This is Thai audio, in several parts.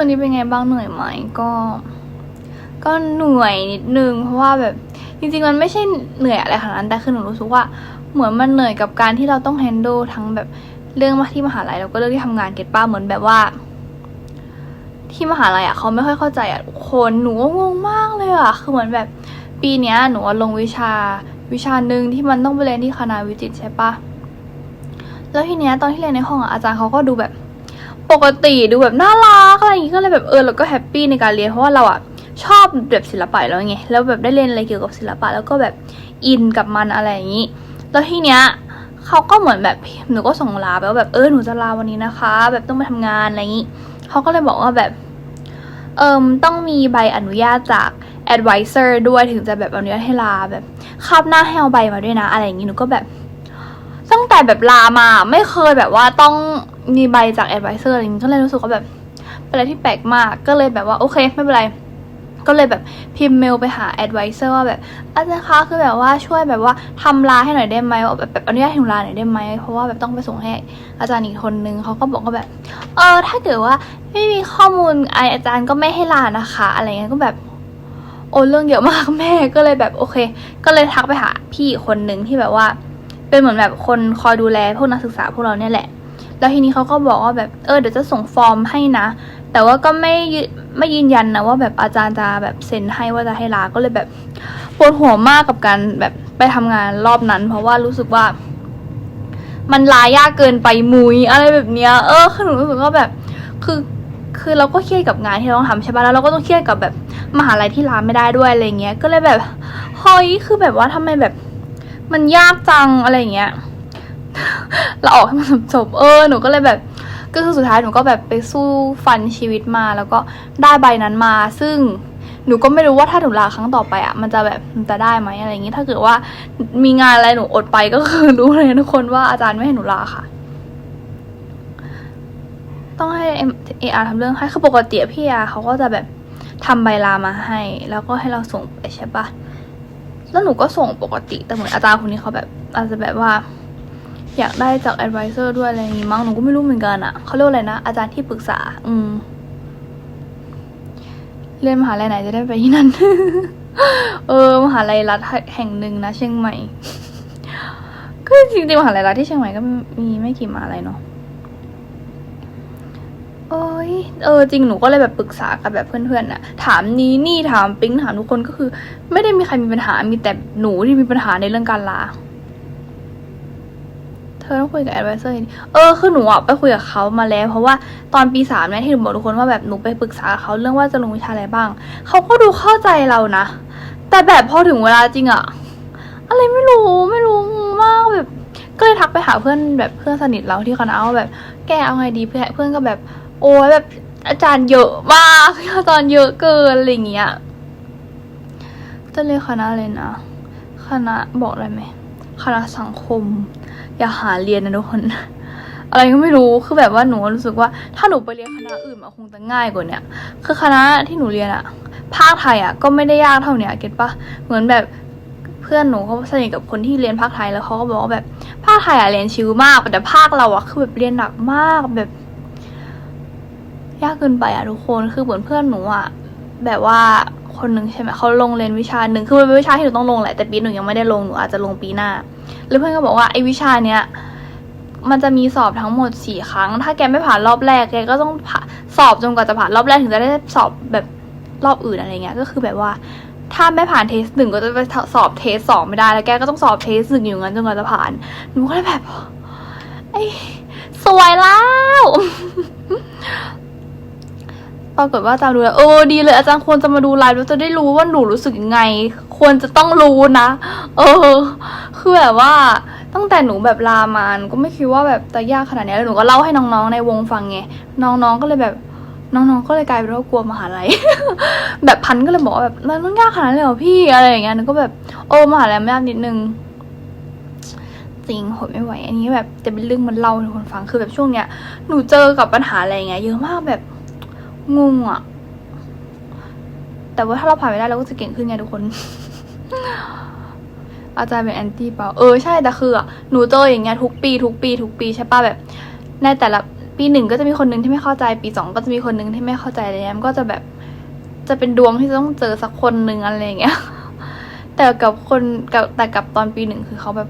ช่วงนี้เป็นไงบ้างเหนื่อยไหมก็ ก็เหนื่อยนิดนึงเพราะว่าแบบจริงๆมันไม่ใช่เหนื่อยอะไรขนาดนั้นแต่คือหนูรู้สึกว่าเหมือนมันเหนื่อยกับการที่เราต้อง handle ทั้งแบบเรื่องมาที่มหาลัยแล้วก็เรื่องที่ทำงานเก็ตป้าเหมือนแบบว่า ที่มหาลัยอะเขาไม่ค่อยเข้าใจอะคนหนูงงมากเลยอะคือเหมือนแบบปีเนี้ยหนูอะลงวิชาวิชาหนึ่งที่มันต้องไปเรียนที่คณะวิจิตรใช่ปะแล้วทีเนี้ยตอนที่เรียนในห้องอะอาจารย์เขาก็ดูแบบ ปกติดูแบบน่ารักอะไรอย่างงี้ก็เลยแบบเออเราก็แฮปปี้ในการเรียนเพราะว่าเราอะชอบแบบศิลปะแล้วไงแล้วแบบได้เรียนอะไรเกี่ยวกับศิลปะแล้วก็แบบอินกับมันอะไรอย่างงี้แล้วทีเนี้ยเขาก็เหมือนแบบหนูก็ส่งลาไปว่าแบบเออหนูจะลาวันนี้นะคะ แบบต้องไปทำงานอะไรอย่างงี้เขาก็เลยบอกว่าแบบเอิมต้องมีใบอนุญาตจาก advisor ด้วยถึงจะแบบอนุญาตให้ลาแบบคาบหน้าให้เอาใบมาด้วยนะ อะไรอย่างงี้หนูก็แบบ ตั้งแต่แบบลามาไม่เคยแบบว่าต้อง มีใบจาก advisor อะไรอย่างงี้ก็เลยรู้สึกว่าแบบเป็นอะไรที่แปลกมากก็เลยแบบว่าโอเคไม่เป็นไร ก็เลยแบบพิมพ์เมลไปหา advisor ว่าแบบอาจารย์คะคือแบบว่าช่วยแบบว่าทำลาให้หน่อยได้ไหมแบบแบบอนุญาตให้หนูลาหน่อยได้ไหมเพราะว่าแบบต้องไปส่งให้อาจารย์อีกคนนึงเขาก็บอกว่าแบบ เออถ้าเกิดว่าไม่มีข้อมูลไออาจารย์ก็ไม่ให้ลานะคะ อะไรเงี้ยก็แบบโอ้เรื่องเยอะมากแม่ก็เลยแบบโอเค ก็เลยทักไปหาพี่คนนึงที่แบบว่า เป็นเหมือนแบบคนคอยดูแลพวกนักศึกษาพวกเราเนี่ยแหละ แล้วทีนี้เขาก็บอกว่าแบบเออเดี๋ยวจะส่งฟอร์มให้นะ แต่ว่าก็ไม่ไม่ยืนยันนะว่าแบบอาจารย์จะแบบเซ็นให้ว่าจะให้ลาก็เลยแบบปวดหัวมากกับการแบบไปทำงานรอบนั้น เพราะว่ารู้สึกว่า มันลายากเกินไปมุยอะไรแบบเนี้ย เออคือหนูรู้สึกว่าแบบ คือคือเราก็เครียดกับงานที่เราต้องทำใช่ปะแล้วเราก็ต้องเครียดกับแบบมหาลัยที่ลาไม่ได้ด้วยอะไรเงี้ย ก็เลยแบบเฮ้ยคือแบบว่าทำไมแบบ มันยากจังอะไรเงี้ย เราออกให้มันจบเออหนูก็เลยแบบก็คือสุดท้ายหนูก็แบบไปสู้ฟันชีวิตมา แล้วก็ได้ใบนั้นมา ซึ่งหนูก็ไม่รู้ว่าถ้าหนูลาครั้งต่อไปอะมันจะแบบมันจะได้ไหมอะไรอย่างงี้ ถ้าเกิดว่ามีงานอะไรหนูอดไปก็คือรู้เลยทุกคนว่าอาจารย์ไม่ให้หนูลาค่ะ ต้องให้เออาทำเรื่องให้คือปกติพี่อาเขาก็จะแบบทำใบลามาให้ แล้วก็ให้เราส่งไปใช่ปะแล้วหนูก็ส่งปกติแต่เหมือนอาจารย์คนนี้เขาแบบอาจจะแบบว่า อยากได้จาก advisor ด้วยอะไรอย่างงี้มั้งหนูก็ไม่รู้เหมือนกันอะเขาเรียกอะไรนะ อาจารย์ที่ปรึกษา อืม เรียนมหาลัยไหนจะได้ไปที่นั่น เออ มหาลัยรัฐแห่งหนึ่งนะเชียงใหม่ ก็จริงๆมหาลัยรัฐที่เชียงใหม่ก็มีไม่กี่มหาลัยเนาะโอ้ยเออจริงหนูก็เลยแบบปรึกษากับแบบเพื่อนๆน่ะ ถามนี้นี่ถามปิ๊งถามทุกคนก็คือ ไม่ได้มีใครมีปัญหามีแต่หนูที่มีปัญหาในเรื่องการลา ธอต้องคุยกับ advisor ให้ดีเออคือหนูอะไปคุยกับเขามาแล้ว เพราะว่าตอนปีสามเนี่ยที่หนูบอกทุกคนว่าแบบหนูไปปรึกษาเขาเรื่องว่าจะลงวิชาอะไรบ้าง เขาก็ดูเข้าใจเรานะ แต่แบบพอถึงเวลาจริงอะอะไรไม่รู้ไม่รู้มากแบบ ก็เลยทักไปหาเพื่อนแบบเพื่อนสนิทเราที่คณะว่าแบบ แกเอาไงดีเพื่อนเพื่อนก็แบบ โอ้ยแบบอาจารย์เยอะมากอาจารย์เยอะเกินอะไรอย่างเงี้ยจะเรียนคณะเลยนะคณะบอกอะไรไหมคณะสังคม อย่าหาเรียนนะทุกคน อะไรก็ไม่รู้คือแบบว่าหนูรู้สึกว่า ถ้าหนูไปเรียนคณะอื่นมันคงจะง่ายกว่าเนี้ยคือคณะที่หนูเรียนอะภาคไทยอะก็ไม่ได้ยากเท่าเนี้ยเก็ตปะเหมือนแบบเพื่อนหนูเขาสนิทกับคนที่เรียนภาคไทยแล้วเขาก็บอกว่าแบบภาคไทยอะเรียนชิวมากแต่ภาคเราอะคือแบบเรียนหนักมากแบบยากเกินไปอะทุกคนคือเหมือนเพื่อนหนูอะแบบว่า คนหนึ่งใช่ไหมเขาลงเรียนวิชาหนึ่งคือมันเป็นวิชาที่หนูต้องลงแหละแต่ปีหนูยังไม่ได้ลงหนูอาจจะลงปีหน้า แล้วเพื่อนก็บอกว่าไอ้วิชาเนี้ยมันจะมีสอบทั้งหมดสี่ครั้ง ถ้าแกไม่ผ่านรอบแรกแกก็ต้องสอบจนกว่าจะผ่านรอบแรกถึงจะได้สอบแบบรอบอื่นอะไรเงี้ยก็คือแบบว่า ถ้าไม่ผ่านเทสหนึ่งก็จะไปสอบเทสสองไม่ได้แล้วแกก็ต้องสอบเทสหนึ่งอยู่งั้นจนกว่าจะผ่านหนูก็เลยแบบไอ้สวยแล้ว ปรากฏว่าอาจารย์ดูแลวเออดีเลยอาจารย์ควรจะมาดูไลฟ์แล้วจะได้รู้ว่าหนูรู้สึกยังไง ควรจะต้องรู้นะ เออ คือแบบว่าตั้งแต่หนูแบบลามานก็ไม่คิดว่าแบบจะยากขนาดนี้แล้วหนูก็เล่าให้น้องๆในวงฟังไงน้องๆก็เลยแบบน้องๆก็เลยกลายเป็นว่ากลัวมหาลัย แบบพันก็เลยบอกว่าแบบมันต้องยากขนาดนั้นเลยเหรอพี่อะไรอย่างเงี้ยหนูก็แบบโอ้มหาลัยไม่ยากนิดนึงจริงหดไม่ไหว อันนี้แบบจะเป็นเรื่องมันเล่าให้คนฟังคือแบบช่วงเนี้ยหนูเจอกับปัญหาอะไรอย่างเงี้ยเยอะมากแบบ งงอะแต่ว่าถ้าเราผ่านไปได้เราก็จะเก่งขึ้นไงทุกคน อาจารย์เป็นแอนตี้เปล่า เออใช่แต่คืออะหนูเจออย่างเงี้ยทุกปี ทุกปี ทุกปีใช่ป่ะแบบ ในแต่ละปีหนึ่งก็จะมีคนหนึ่งที่ไม่เข้าใจ ปีสองก็จะมีคนหนึ่งที่ไม่เข้าใจเลยมันก็จะแบบจะเป็นดวงที่จะต้องเจอสักคนหนึ่งอะไรอย่างเงี้ย แต่กับคนกับแต่กับตอนปีหนึ่งคือเขาแบบ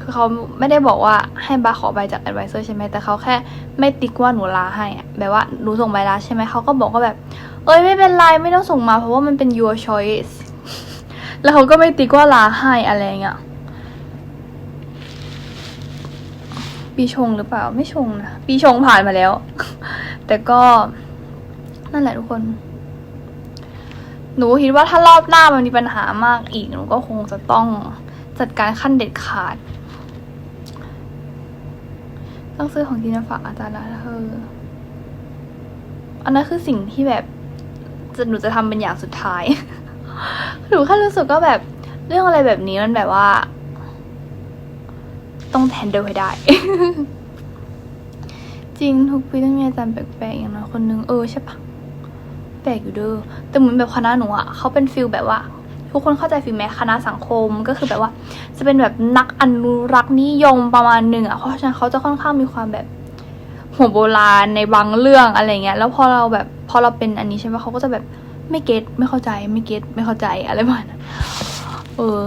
คือเขาไม่ได้บอกว่าให้บาขอใบจาก advisor ใช่ไหมแต่เขาแค่ไม่ติ๊กว่าหนูลาให้อะแบบว่าหนูส่งใบลาใช่ไหมเขาก็บอกว่าแบบ เอ้ยไม่เป็นไรไม่ต้องส่งมาเพราะว่ามันเป็น your choice แล้วเขาก็ไม่ติ๊กว่าลาให้อะไรเงี้ยปีชงหรือเปล่าไม่ชงนะปีชงผ่านมาแล้ว แต่ก็นั่นแหละทุกคน หนูคิดว่าถ้ารอบหน้ามันมีปัญหามากอีกหนูก็คงจะต้องจัดการขั้นเด็ดขาด ต้องซื้อของกินมาฝากอาจารย์ละเธอ อันนั้นคือสิ่งที่แบบจะหนูจะทำเป็นอย่างสุดท้าย หนูแค่รู้สึกก็แบบเรื่องอะไรแบบนี้มันแบบว่า ต้องแทนเดิลให้ได้ จริงทุกปีต้องมีอาจารย์แปลกๆอย่างน้อยคนนึงเออใช่ปะแปลกอยู่เด้อแต่เหมือนแบบคณะหนูอะเขาเป็นฟิลแบบว่า ทุกคนเข้าใจฟิลไหมคณะสังคมก็คือแบบว่า จะเป็นแบบนักอนุรักษ์นิยมประมาณหนึ่งอะเพราะฉะนั้นเขาจะค่อนข้างมีความแบบหัวโบราณในบางเรื่องอะไรเงี้ยแล้วพอเราแบบพอเราเป็นอันนี้ใช่ไหมเขาก็จะแบบไม่เก็ตไม่เข้าใจไม่เก็ตไม่เข้าใจอะไรประมาณนั้นเออ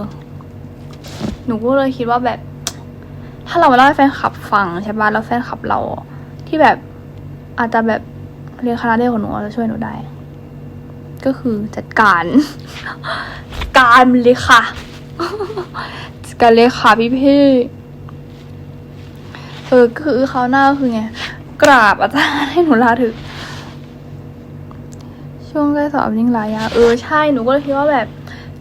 หนูก็เลยคิดว่าแบบ ถ้าเรามาเล่าให้แฟนคลับฟังใช่ป่ะแล้วแฟนคลับเรา ที่แบบอาจจะแบบเรียนคณะเดียวกับหนูจะช่วยหนูได้ ก็คือจัดการ การมันเลยค่ะจัดการเลยค่ะพี่พี่เออคือเขาหน้าคือไง กราบอาจารย์ให้หนูลาถึก ช่วงใกล้สอบยิ่งหลายอยางเออใช่หนูก็เลยคิดว่าแบบ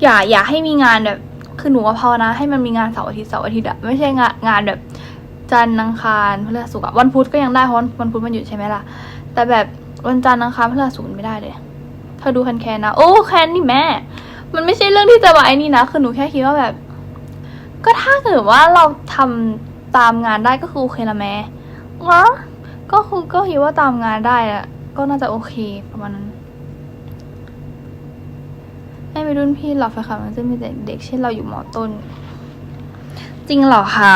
อย่าอย่าให้มีงานแบบ คือหนูว่าภาวนาให้มันมีงานเสาร์อาทิตย์เสาร์อาทิตย์อะไม่ใช่งานงานแบบจันทร์อังคารพฤหัสศุกร์วันพุธก็ยังได้เพราะวันวันพุธมันหยุดใช่ไหมล่ะ แต่แบบวันจันทร์อังคารพฤหัสศุกร์ไม่ได้เลยเธอดูแคนแคนนะ โอ้แคนนี่แม่ มันไม่ใช่เรื่องที่จะมาไอ้นี่นะ คือหนูแค่คิดว่าแบบ ก็ถ้าเกิดว่าเราทำตามงานได้ก็คือโอเคละแม่วะก็คือก็คิดว่าตามงานได้อะก็น่าจะโอเคประมาณนั้นให้ไปรุ่นพี่หรอแฟนคลับมันจะมีแต่เด็กเช่นเราอยู่หมอต้น จริงเหรอคะ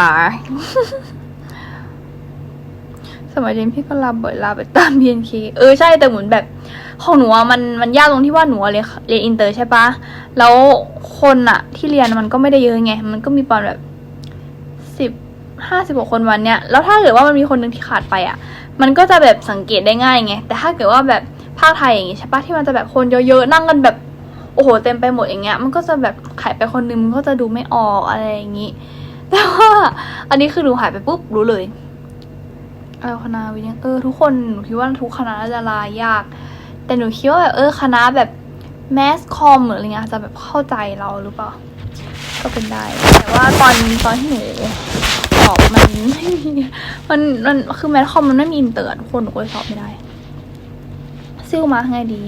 สมัยเรียนพี่ก็ลาบ่อยลาไปตาม BNK เออใช่แต่เหมือนแบบ ของหนูอะมันมันยากตรงที่ว่าหนูอะเรียนเรียนอินเตอร์ใช่ปะแล้วคนอะที่เรียนมันก็ไม่ได้เยอะไง มันก็มีประมาณแบบสิบห้าสิบกว่าคนวันเนี้ยแล้วถ้าเกิดว่ามันมีคนหนึ่งที่ขาดไปอะมันก็จะแบบสังเกตได้ง่ายไงแต่ถ้าเกิดว่าแบบภาคไทยอย่างงี้ใช่ปะที่มันจะแบบคนเยอะๆนั่งกันแบบโอ้โหเต็มไปหมดอย่างเงี้ย มันก็จะแบบขายไปคนนึงมันก็จะดูไม่ออกอะไรอย่างงี้ แต่ว่าอันนี้คือหนูหายไปปุ๊บรู้เลยเออคณะวิทย์เออทุกคนหนูคิดว่าทุกคณะน่าจะลายาก แต่หนูคิดว่าแบบเออคณะแบบแมสคอมหรืออะไรเงี้ยอาจจะแบบเข้าใจเราหรือเปล่า ก็เป็นได้ แต่ว่าตอนตอนที่หนูสอบมันไม่มีมันมันคือแมสคอมมันไม่มีอินเตอร์ทุกคนหนูก็เลยสอบไม่ได้ซิ่วมาไงดี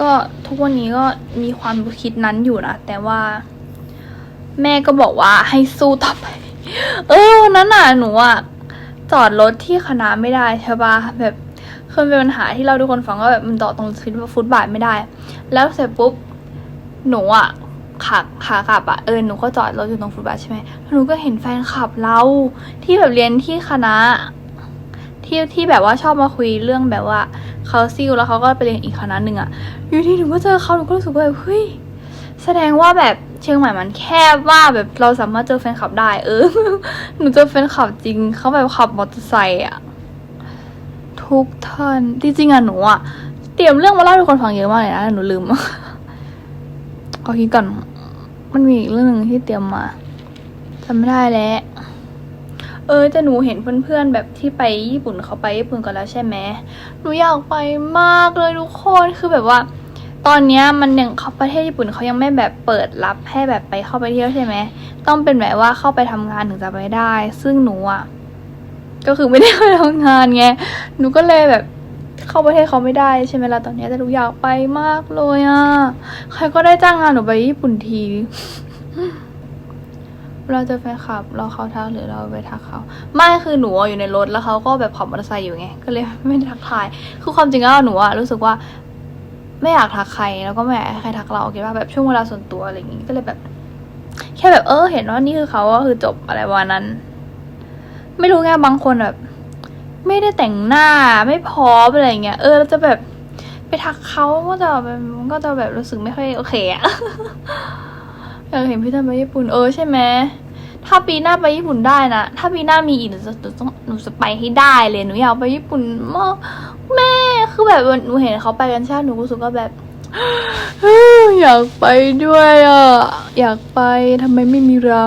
ก็ทุกวันนี้ก็มีความคิดนั้นอยู่นะแต่ว่า แม่ก็บอกว่าให้สู้ต่อไป เออวันนั้นน่ะหนูอะจอดรถที่คณะไม่ได้ใช่ปะแบบ คือมันเป็นปัญหาที่เราทุกคนฟังว่าแบบมันจอตรงฟุตบาทไม่ได้ แล้วเสร็จปุ๊บหนูอะขาขากลับอะเออหนูก็จอดรถอยู่ตรงฟุตบาทใช่ไหมแล้วหนูก็เห็นแฟนคลับเราที่แบบเรียนที่คณะ ที่ที่แบบว่าชอบมาคุยเรื่องแบบว่าเขาซิลแล้วเขาก็ไปเรียนอีกคณะหนึ่งอะอยู่ที่หนูก็เจอเขาหนูก็รู้สึกว่าแบบเฮ้ยแสดงว่าแบบเชียงใหม่มันแคบว่าแบบเราสามารถเจอแฟนคลับได้ เออหนูเจอแฟนคลับจริงเขาแบบขับมอเตอร์ไซค์อะ ทุกท่าน จริงๆอะหนูอะเตรียมเรื่องมาเล่าให้ทุกคนฟังเยอะมากเลยนะหนูลืมขอคิดก่อน มันมีอีกเรื่องหนึ่งที่เตรียมมาจำไม่ได้แล้วเออแต่หนูเห็นเพื่อนๆแบบที่ไปญี่ปุ่นเขาไปญี่ปุ่นกันแล้วใช่ไหมหนูอยากไปมากเลยทุกคนคือแบบว่า ตอนนี้มันยังเขาประเทศญี่ปุ่นเขายังไม่แบบเปิดรับให้แบบไปเข้าไปเที่ยวใช่ไหมต้องเป็นแบบว่าเข้าไปทำงานถึงจะไปได้ ซึ่งหนูอะก็คือไม่ได้ไปทำงานไง หนูก็เลยแบบเข้าประเทศเขาไม่ได้ใช่ไหมล่ะตอนนี้แต่หนูอยากไปมากเลยอะ ใครก็ได้จ้างงานหนูไปญี่ปุ่นที เราเจอแฟนคลับเราเขาทักหรือเราไปทักเขา ไม่คือหนูอยู่ในรถแล้วเขาก็แบบขับมอเตอร์ไซค์อยู่ไง ก็เลยไม่ได้ทักทาย คือความจริงแล้วหนูอะรู้สึกว่า ไม่อยากทักใครแล้วก็ไม่อยากให้ใครทักเราเก็บว่าแบบช่วงเวลาส่วนตัวอะไรอย่างงี้ก็เลยแบบ แค่แบบเออ เห็นว่านี่คือเขาก็คือจบอะไรวันนั้น ไม่รู้ไงบางคนแบบ ไม่ได้แต่งหน้าไม่พร้อมอะไรเงี้ยเออเราจะแบบไปทักเขาก็จะแบบมันก็จะแบบรู้สึกไม่ค่อยโอเคอะอยากเห็นพี่ทันไปญี่ปุ่นเออใช่ไหมถ้าปีหน้าไปญี่ปุ่นได้นะถ้าปีหน้ามีอีกหนูจะหนูต้องหนูจะไปให้ได้เลยหนูอยากไปญี่ปุ่นมากแม่คือแบบหนูเห็นเขาไปกันใช่ไหมหนูรู้สึกว่าแบบอยากไปด้วยอะ อยากไปทำไมไม่มีเรา